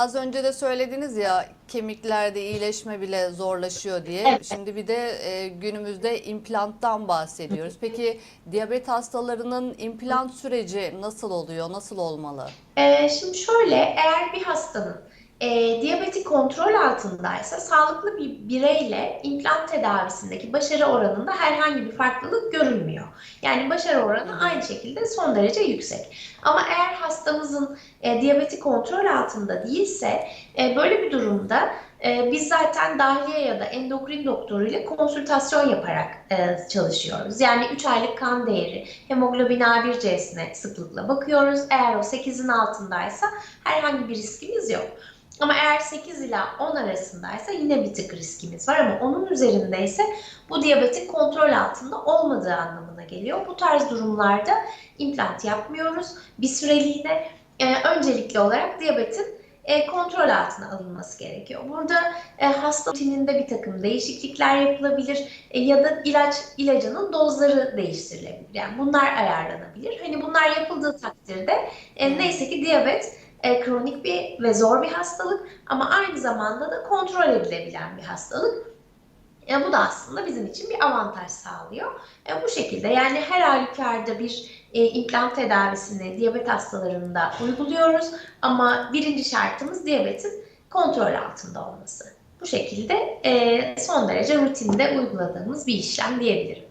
Az önce de söylediniz ya kemiklerde iyileşme bile zorlaşıyor diye. Evet. Şimdi bir de e, günümüzde implanttan bahsediyoruz. Peki diyabet hastalarının implant süreci nasıl oluyor, nasıl olmalı? Ee, şimdi şöyle, eğer bir hastanın e, diyabeti kontrol altındaysa sağlıklı bir bireyle implant tedavisindeki başarı oranında herhangi bir farklılık görülmüyor. Yani başarı oranı aynı şekilde son derece yüksek. Ama eğer hastamızın e, diyabeti kontrol altında değilse e, böyle bir durumda e, biz zaten dahiliye ya da endokrin doktoru ile konsültasyon yaparak e, çalışıyoruz. Yani 3 aylık kan değeri, hemoglobin A1C'sine sıklıkla bakıyoruz. Eğer o 8'in altındaysa herhangi bir riskimiz yok. Ama eğer 8 ila 10 arasındaysa yine bir tık riskimiz var ama onun üzerindeyse bu diyabetin kontrol altında olmadığı anlamına geliyor. Bu tarz durumlarda implant yapmıyoruz. Bir süreliğine e, öncelikli olarak diyabetin e, kontrol altına alınması gerekiyor. Burada e, hasta rutininde bir takım değişiklikler yapılabilir e, ya da ilaç ilacının dozları değiştirilebilir. Yani bunlar ayarlanabilir. Hani bunlar yapıldığı takdirde e, neyse ki diyabet e, kronik bir ve zor bir hastalık ama aynı zamanda da kontrol edilebilen bir hastalık. E, bu da aslında bizim için bir avantaj sağlıyor. E, bu şekilde yani her halükarda bir e, implant tedavisini diyabet hastalarında uyguluyoruz ama birinci şartımız diyabetin kontrol altında olması. Bu şekilde e, son derece rutinde uyguladığımız bir işlem diyebilirim.